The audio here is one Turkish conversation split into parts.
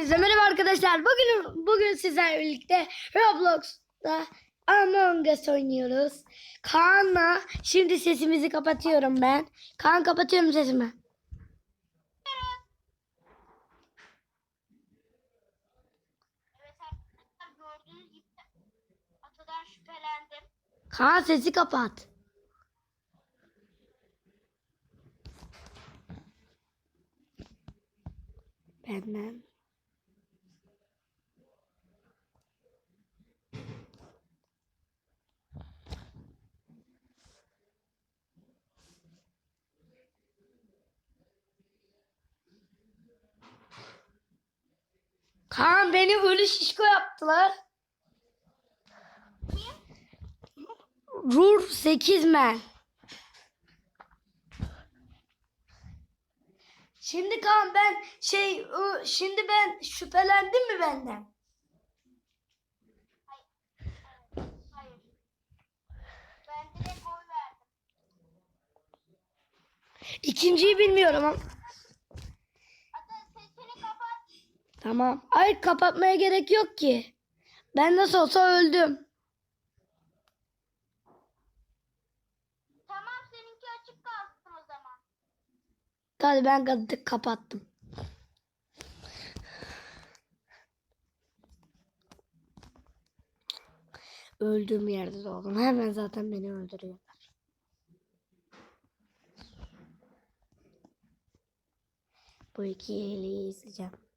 Hepinize merhaba arkadaşlar. Bugün bugün sizlerle birlikte Roblox'ta Among Us oynuyoruz. Kaan'la şimdi sesimizi kapatıyorum ben. Kaan kapatıyorum sesimi. Kaan sesi kapat. Benden. Kaan beni ölü şişko yaptılar. Rur 8 men. Şimdi Kaan ben şey şimdi ben şüphelendim mi benden? Hayır. Ben direkt oy verdim. İkinciyi bilmiyorum ama. Ata sesini kapat. Tamam. Hayır kapatmaya gerek yok ki. Ben nasıl olsa öldüm. Tamam seninki açık kalsın o zaman. Hadi ben kapattım. kapattım. Öldüğüm yerde doğdum. Hemen zaten beni öldürüyorlar. Bu iki eliyi izleyeceğim.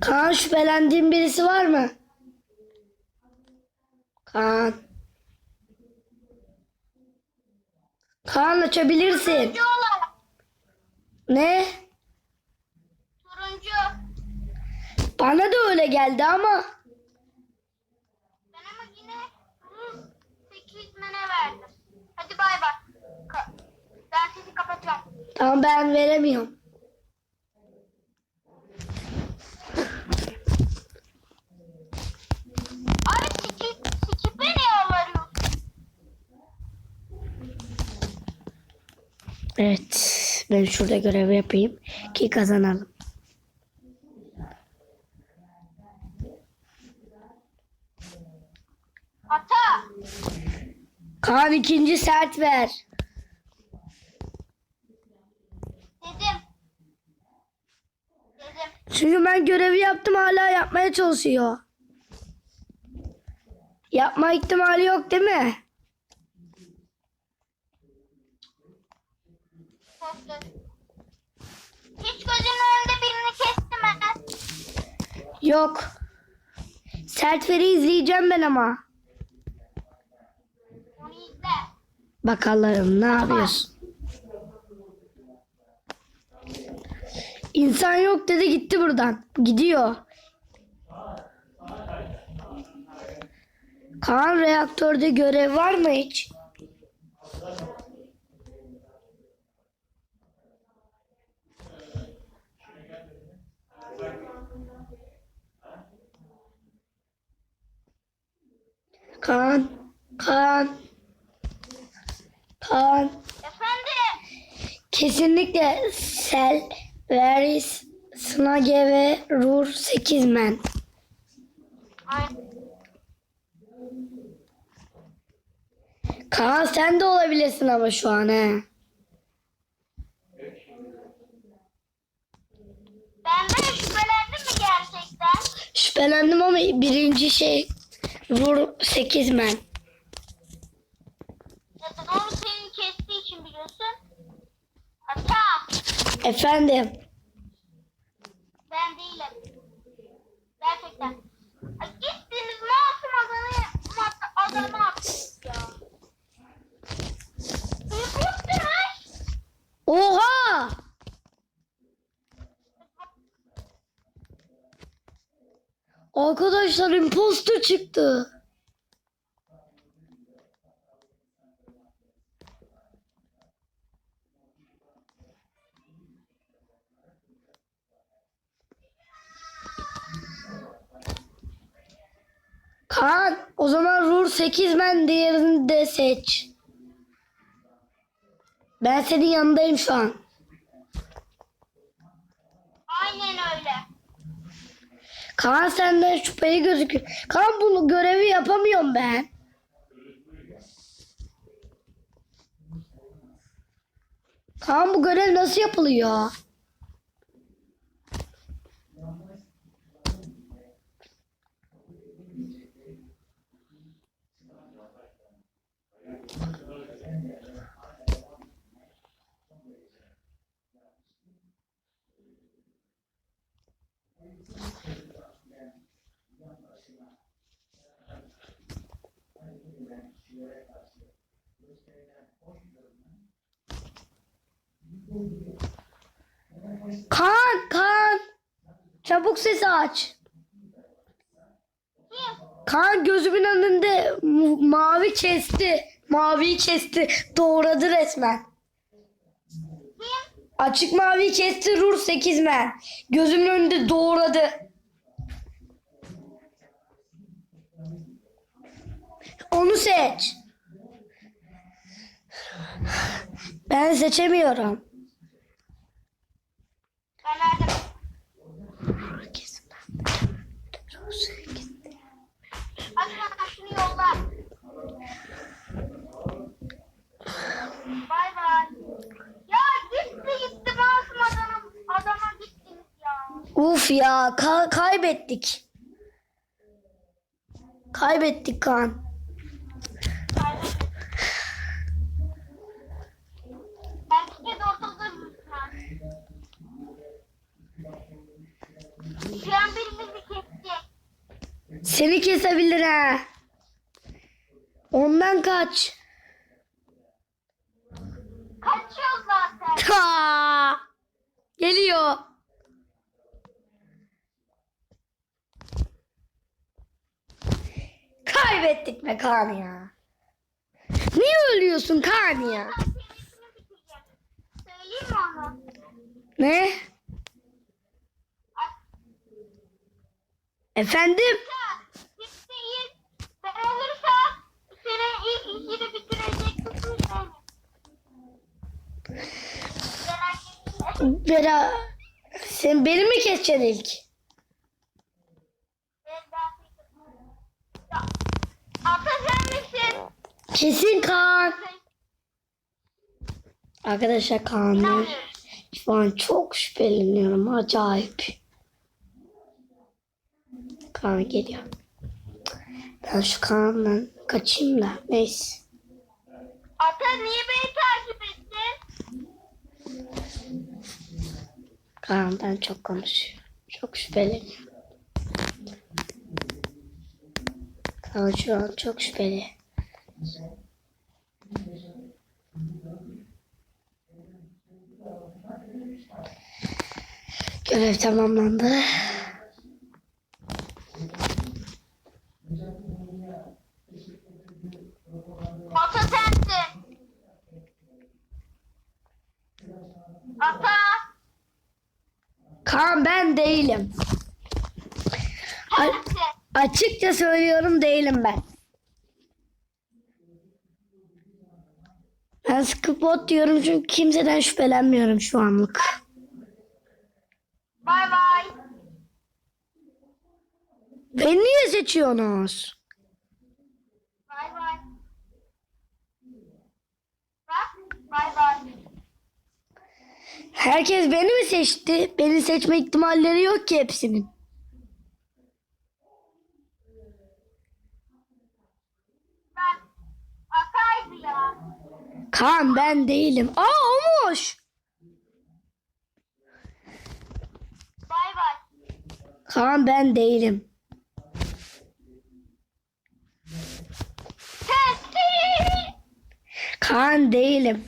Kaan şüphelendiğin birisi var mı? Kaan. Kaan açabilirsin. Turuncu olan. Ne? Turuncu. Bana da öyle geldi ama. Ben ama yine hı, 8 mene verdim. Hadi bay bay. Ben sesi kapatıyorum. Tamam ben veremiyorum. Evet. Ben şurada görev yapayım ki kazanalım. Ata. Kaan ikinci sert ver. Dedim. Dedim. Çünkü ben görevi yaptım hala yapmaya çalışıyor. Yapma ihtimali yok değil mi? Hiç gözümün önünde birini kestim ben. Yok. Sertver'i izleyeceğim ben ama. Onu izle. Bakalım ne yapıyorsun? İnsan yok dedi gitti buradan. Gidiyor. Kaan reaktörde görev var mı hiç? Kaan, Kaan, Kaan. Efendim. Kesinlikle Sel, Veris, Snage ve Rur 8 men. Kaan sen de olabilirsin ama şu an he. Benden şüphelendin mi gerçekten? Şüphelendim ama birinci şey Vur 8 men. Zaten onu senin kestiği için biliyorsun. Ata. Efendim. Ben değilim. Gerçekten. Ay, gittiniz ne yaptın adamı? Adamı yaptınız ya. Büyük Oha! Arkadaşlar imposter çıktı. Kaan o zaman Rur 8 men diğerini de seç. Ben senin yanındayım şu an. Aynen öyle. Kaan senden şüpheli gözüküyor. Kaan bunu görevi yapamıyorum ben. Kaan bu görev nasıl yapılıyor? Kaan, Kaan. Çabuk sesi aç. Kaan gözümün önünde mavi kesti. Maviyi kesti. Doğradı resmen. Açık mavi kesti Rur 8 men. Gözümün önünde doğradı. Onu seç. Ben seçemiyorum. Ben nerede? Hadi bana şunu yolla. Bay bay. Ya gitti gitti masum adamım. Adama gittiniz ya. Uf ya ka- kaybettik. Kaybettik Kaan. Kaybettim. Belki de ortada lütfen. Şu an birimizi kesti. Seni kesebilir ha. Ondan kaç. Kaçıyor zaten. Ta. Geliyor. Kaybettik be Kaan ya. Niye ölüyorsun Kaan ya? Ne? Efendim? Olursam senin ilk işini bitirecek kısmı benim. Bera sen beni mi keseceksin ilk? Ata sen misin? Kesin Kaan. Arkadaşlar Kaan'ı şu an çok şüpheleniyorum. Acayip. Kaan geliyor. Ben şu Kaan'dan kaçayım da. Neyse. Ata niye beni takip ettin? Kaan'dan çok konuşuyor. Çok şüpheleniyor. Kaan şu an çok şüpheli. Görev tamamlandı. Ata sensin. Ata. Kaan ben değilim. A- açıkça söylüyorum değilim ben. Ben Skipbot diyorum çünkü kimseden şüphelenmiyorum şu anlık. Bay bay. Beni niye seçiyorsunuz? Bay bay. Bay bay. Herkes beni mi seçti? Beni seçme ihtimalleri yok ki hepsinin. Ben. Ataydı ya. Kaan ben değilim. Aa olmuş. Bay bay. Kaan ben değilim. Sensin. Kaan değilim.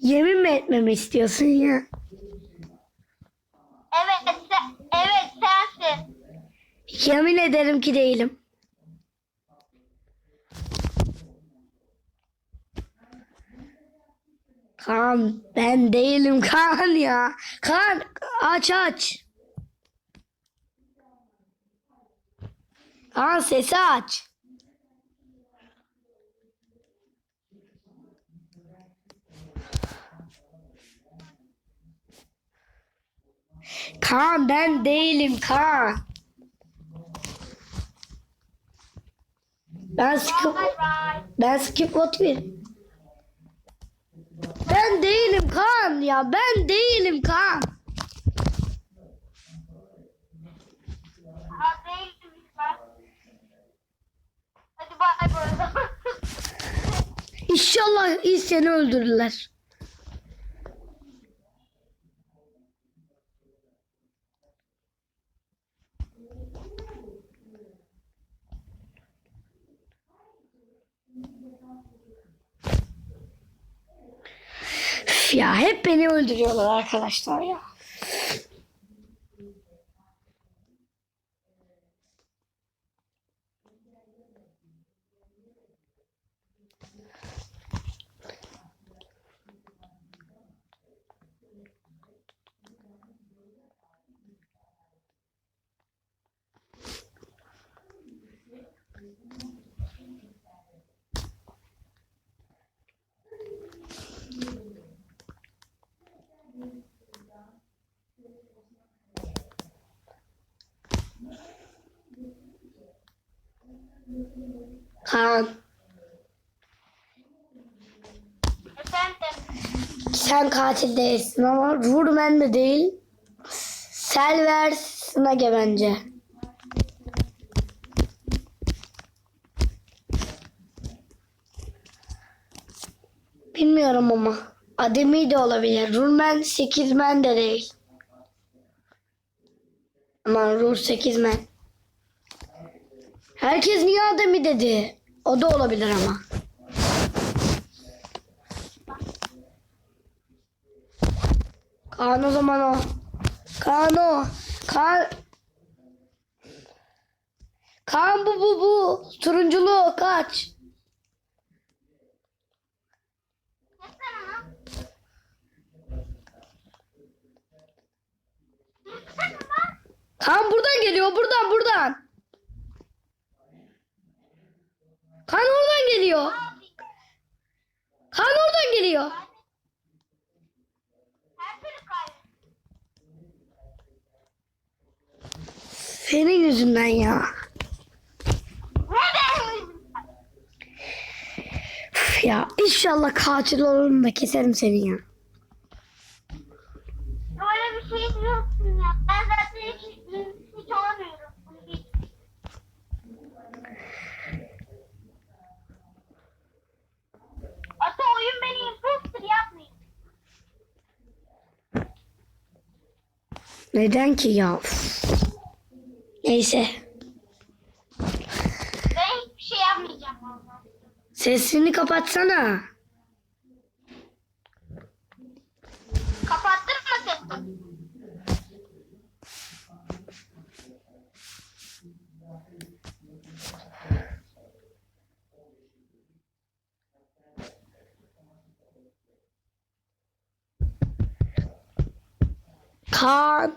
Yemin mi etmemi istiyorsun ya? Evet sen, evet sensin. Yemin ederim ki değilim. Kaan ben değilim Kaan ya. Kaan aç aç. Kaan sesi aç. Kaan ben değilim Kaan. Ben skip, ben skip vote bir. Ben değilim Kaan ya ben değilim Kaan. Ha değilmiş ben. Bay o zaman. İnşallah ilk seni öldürürler. Ya hep beni öldürüyorlar arkadaşlar ya. Kaan Efendim. sen katil değilsin ama Rurmen de değil. Selver Snage bence. Bilmiyorum ama. Ademi de olabilir. Rurmen 8 men de değil. Aman Rur 8 men. Herkes niye Ademi dedi? O da olabilir ama. Kaan o zaman o. Kaan o. Kaan. Kaan bu bu bu. Turunculu kaç. Kaan buradan geliyor. Buradan buradan. Kaan oradan geliyor. Kaan oradan geliyor. Her türlü kaybettim. Senin yüzünden ya. Üf ya inşallah katil olurum da keserim seni ya. Böyle bir şey diyorsun ya. Ben zaten hiç, hiç olamıyorum. Ata oyun beni imposter yapmıyor. Neden ki ya? Üf. Neyse. Ben hiçbir şey yapmayacağım valla. Sesini kapatsana. Kapattın mı sesini? Kaan.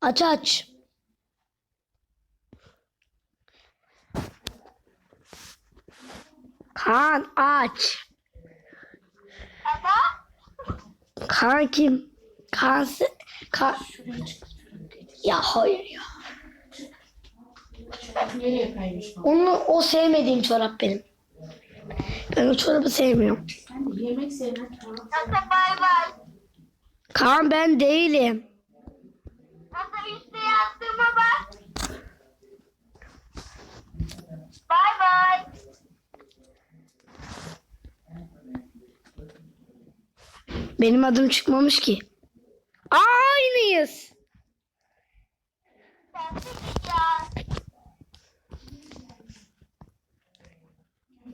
Aç aç. Kaan aç. Ata? Kaan kim? Kaan, se- Kaan. Ya hayır ya. Nereye kaymış bak? Onu o sevmediğim çorap benim. Ben o çorabı sevmiyorum. Yemek sevmem. Ata bay bay. Kaan ben değilim. Ata üstte yattığıma bak. Bay bay. Benim adım çıkmamış ki. Aa, aynıyız. Ya.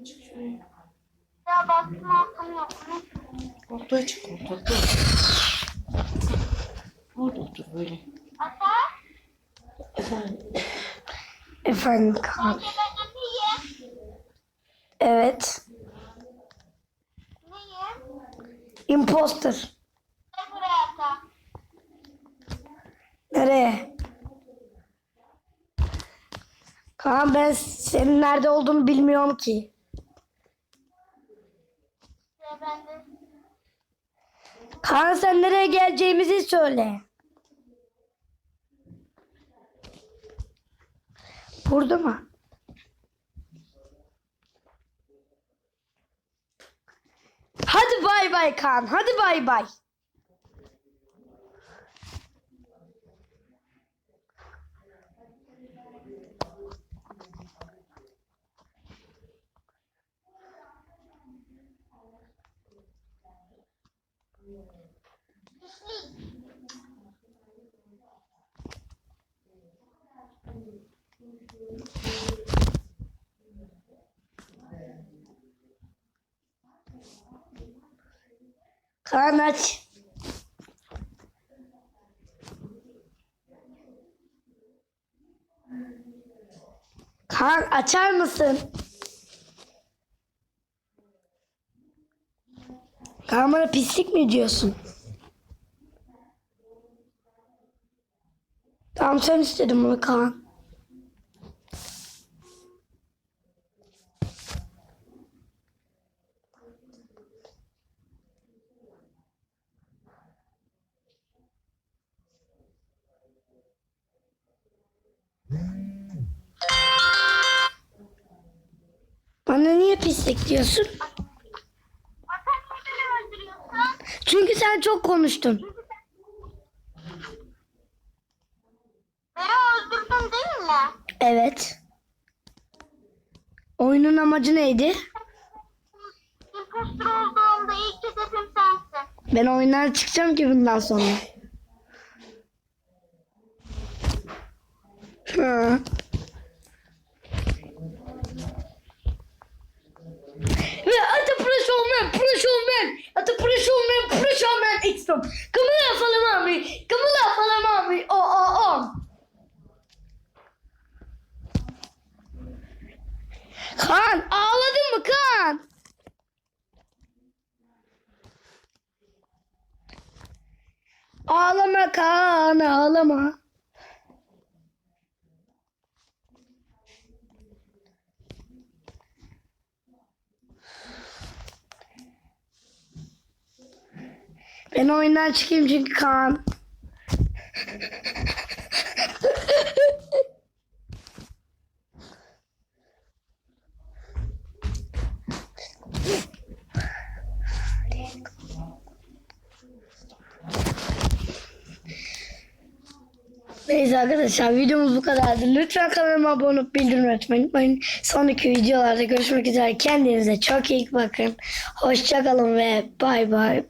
Çık şuraya. Ya bastım altım yok. Koltuğa çık koltuğa. Orada otur böyle. Ata? Efendim. Efendim neyim? Evet. Imposter. Nereye? Kaan ben senin nerede olduğunu bilmiyorum ki. Kaan sen nereye geleceğimizi söyle. Burada mı? Hadi bay Kaan. Hadi bay bay. Kaan aç. Kaan açar mısın? Kaan bana pislik mi diyorsun? Tamam sen istedin bunu Kaan. Bana niye pislik diyorsun? Çünkü sen çok konuştun. Beni öldürdün değil mi? Evet. Oyunun amacı neydi? Impostor olduğumda ilk hedefim sensin. Ben oyundan çıkacağım ki bundan sonra. Ben oyundan çıkayım çünkü Kaan. Neyse arkadaşlar videomuz bu kadardı. Lütfen kanalıma abone olup bildirim açmayı unutmayın. Sonraki videolarda görüşmek üzere. Kendinize çok iyi bakın. Hoşçakalın ve bay bay.